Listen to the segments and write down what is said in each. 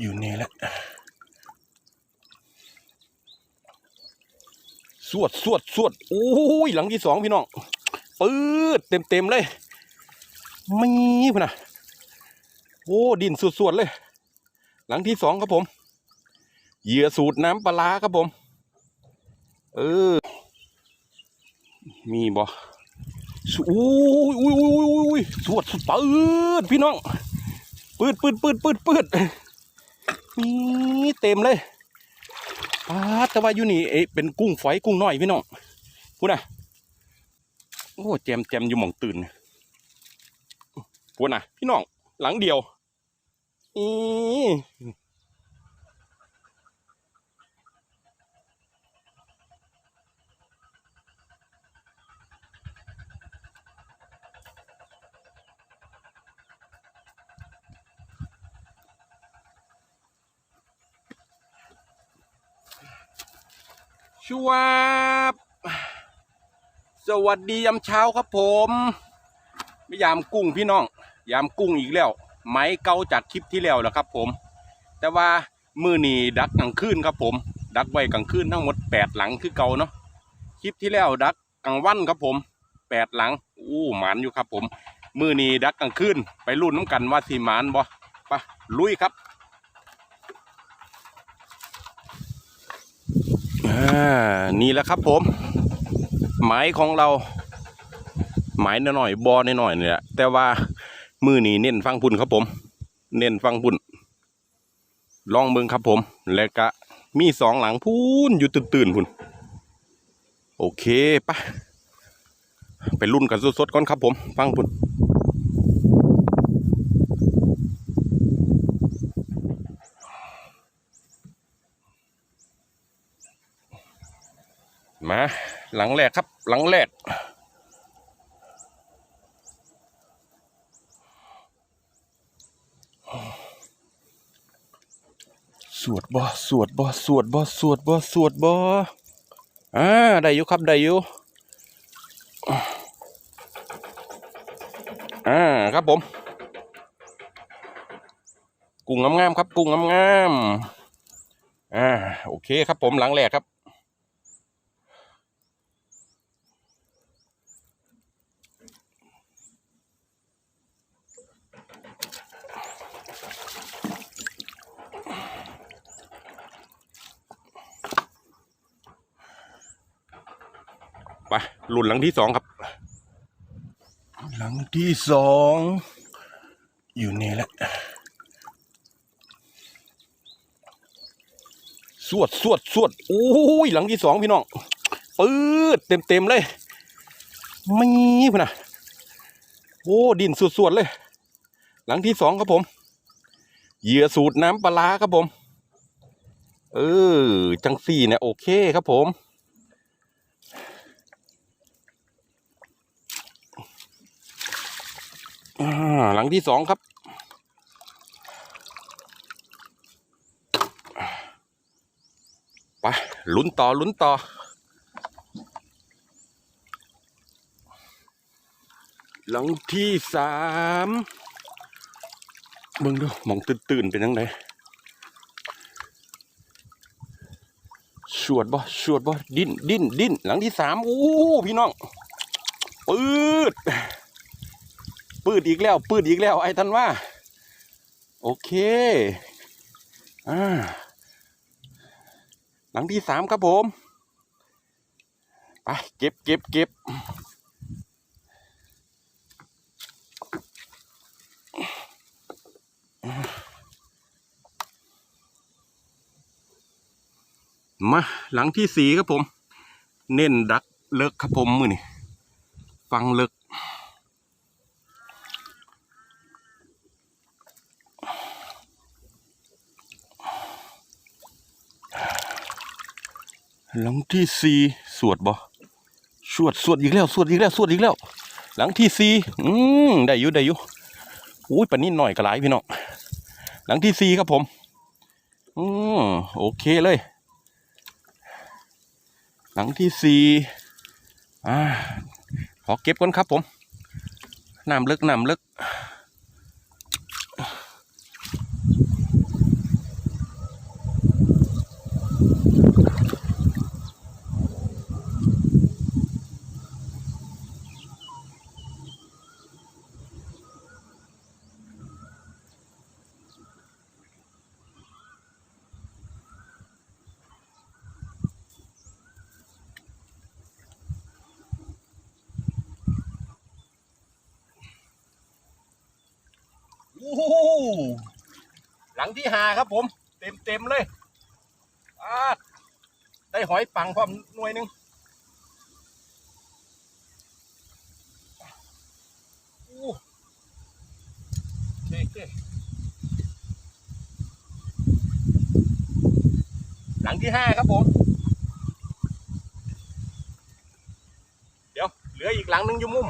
อยู่นี่แหละ สวดสวดสวดโอ้ยหลังที่สองพี่น้องปืดเต็มเต็มเลยม่พนนะโอ้ดินสวดสวดเลย หลังที่สองครับผม เหยื่อสูตรน้ำปลาครับผม เออ มีบ่สอุ้ยอุ้ยอุ้ยอุ้ยอุ้ยสวดสุดปืดพี่น้องปืดปืดปืดปืดปืด นี่เต็มเลยปาแต่ว่าอยู่นี่เอ๊ะเป็นกุ้งฝอยกุ้งน้อยพี่น้องพูดนะโอ้แจมแจมอยู่หม่องตื่นพูดนะพี่น้องหลังเดียวอี ชวบสวัสดียามเช้าครับผมไม่ยามกุ้งพี่น้อง ยามกุ้งอีกแล้ว ไม้เก่าจากคลิปที่แล้วแหละครับผม แต่ว่ามือนีดักกลางคืนครับผม ดักไว้กลางคืนทั้งหมดแปดหลังคือเก่าเนาะ คลิปที่แล้วดักกลางวันครับผมแปดหลัง อู้หมานอยู่ครับผม มือนีดักกลางคืนไปรุ่นน้ำกันว่าสีหมานบ่ไปลุยครับอ่า นี่แหละครับผม หมายของเรา หมายหน่อยๆบอหน่อยๆเนี่ยแต่ว่ามือนี้เน้นฟังพุ่นครับผม เน้นฟังพุ่นลองเบิ่งครับผม แล้วก็มีสองหลังพูนอยู่ตื่นๆพุ่นโอเคปะไปรุ่นกันสดๆก่อนครับผม ฟังพุ่น มา หลังแรกครับ หลังแรกสวดบ่สวดบ่สวดบ่สวดบ่สวดบ่อ่าได้อยู่ครับได้อยู่อ่าครับผม กุ้งงามๆครับ กุ้งงามๆอ่าโอเคครับผมหลังแรกครับ ไปรุ่นหลังที่สองครับ หลังที่สองอยู่นี่แหละสวดสวดสวดโอ้ยหลังที่สองพี่น้องปืดเต็มเต็มเลยไม่พนนะโอ้ดินสวดสวดๆเลย หลังที่สองครับผม เหยื่อสูตรน้ำปลาร้าครับผม เออ จังสี่เนี่ยโอเคครับผม อ่า หลังที่สองครับ ไปลุ้นต่อลุ้นต่อ หลังที่สามเบิ่งดูมองตื่นตื่นเป็นยังไงชวดบ่ชวดบ่ดิ้นดิ้นดิ้นหลังที่สามอู้พี่น้องปืด ปืดอีกแล้ว ปืดอีกแล้ว ไอ้ท่านว่า โอเคอ่าหลังที่สามครับผม ไปเก็บเก็บเก็บมาหลังที่สี่ครับผม เน้นดักเลิกครับผมมือนี่ฟังเลิก หลังที่สี่สวดบ่สวดสวดอีกแล้ว สวดอีกแล้ว สวดอีกแล้ว หลังที่สี่อืมได้อยู่ได้อยู่อุ้ยปนนี้หน่อยก็หลายพี่น้องหลังที่สี่ครับผม อืมโอเคเลย หลังที่สี่อ่าขอเก็บก่อนครับผมน้ำลึกน้ำลึก โอ้โหหลังที่หาครับผม เต็มเต็มเลยอาได้หอยปังพร้อมหน่วยหนึ่งโอ้โอเคๆหลังที่ห้าครับผม เดี๋ยวเหลืออีกหลังหนึงอยู่มุม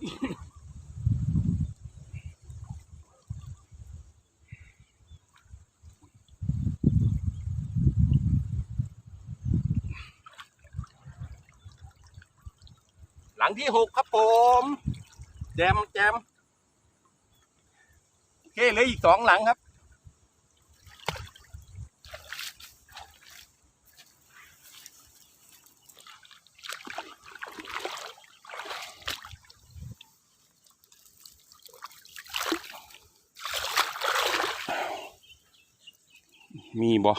หลังที่หกครับผม แจมแจมโอเคเหลืออีกสองหลังครับ มีบ่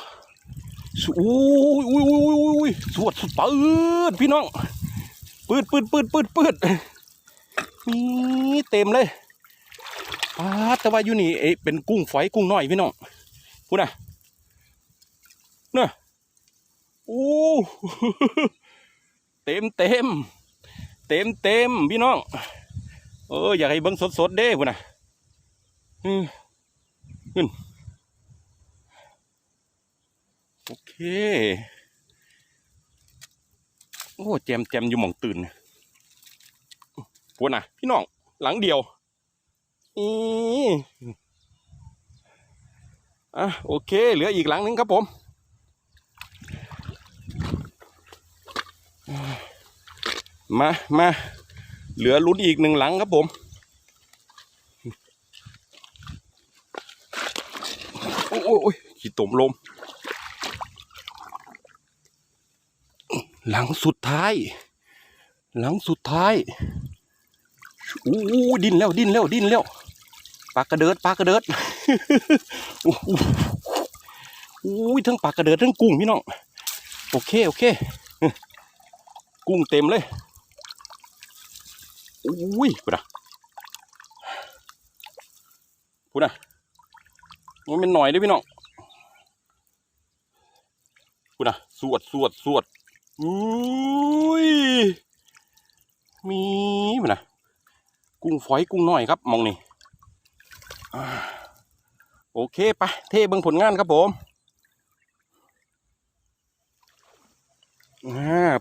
สอุ้ยอุ้ยอุ้ยอุ้ยอุ้ยสวดสุดปืดพี่น้องปืดปืดปืดปืดปืดนี่เต็มเลยอาแต่ว่าอยู่นี่เอ๊ะเป็นกุ้งฝอยกุ้งน้อยพี่น้องพูดนะเนอะโอ้เต็มเต็มเต็มเต็มพี่น้องเอออยากให้เบิ้งสดสดๆเด้พูดนะอืมขึ้น โอเค โอ้แจมแจมอยู่หมองตื่นพูดนะพี่น้อง หลังเดียวอีอะโอเค เหลืออีกหลังหนึงครับผมมามาเหลือลุ้นอีกหนึ่งหลังครับผม โอ้ยโอ้ยโอ้ยขี้ตมลม หลังสุดท้าย หลังสุดท้ายอู้อู้ดิ้นแล้วดิ้นแล้วดิ้นแล้วปากกระเดิดปากกระเดิดอู้หูอู้ยทั้งปากกระเดิดทั้งกุ้งพี่น้องโอเคโอเค กุ้งเต็มเลยอุ้ยพูดนะพูดนะมันเป็นหน่อยด้วยพี่น้องพูดนะสวดสวดสวด อุ้ยมีมันนะกุ้งฝอยกุ้งน้อยครับมองนี่โอเคไปเทเบิ่งผลงานครับผม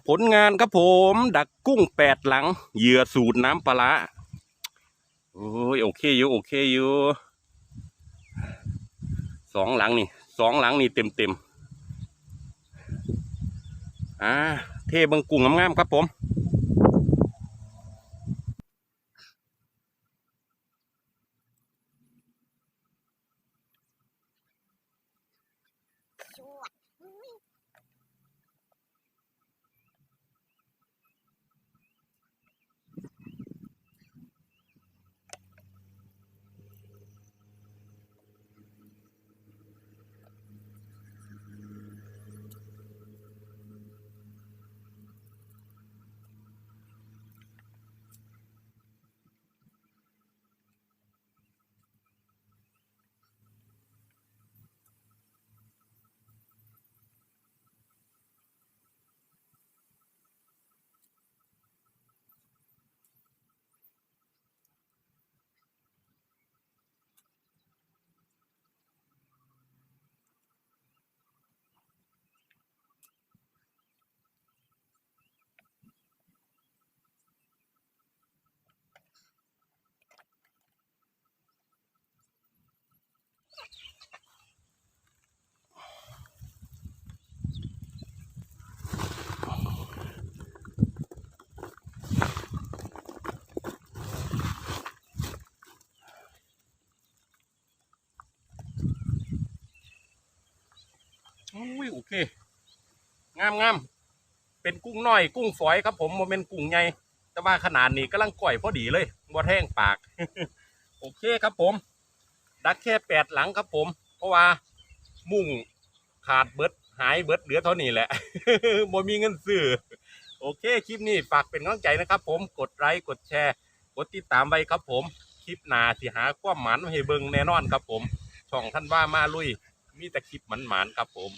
ผลงานครับผม ดักกุ้งแปดหลัง เหยื่อสูตรน้ำปลาโอ้ยโอเคอยู่โอเคอยู่สองหลังนี่สองหลังนี่เต็มเต็ม อ่าเทเบิงกุ้งงามๆครับผม อ้ยโอเค งามงามเป็นกุ้งน้อย กุ้งฝอยครับผมโมเมนกุ้งใหญ่แต่ว่าขนาดนี้กำลังก่อยพอดีเลยบ่แห้งปาก โอเคครับผม ดักแค่แปดหลังครับผม เพราะว่ามุ่งขาดเบิดหายเบิดเหลือเท่านี้แหละบ่มีเงินซื้อโอเค คลิปนี้ฝากเป็นกำลังใจนะครับผมกดไลค์กดแชร์ กดติดตามไว้ครับผม คลิปหนาสิหาความหมันให้เบิงแน่นอนครับผม ช่องท่านว่ามาลุย มีแต่คลิปหมันหมันครับผม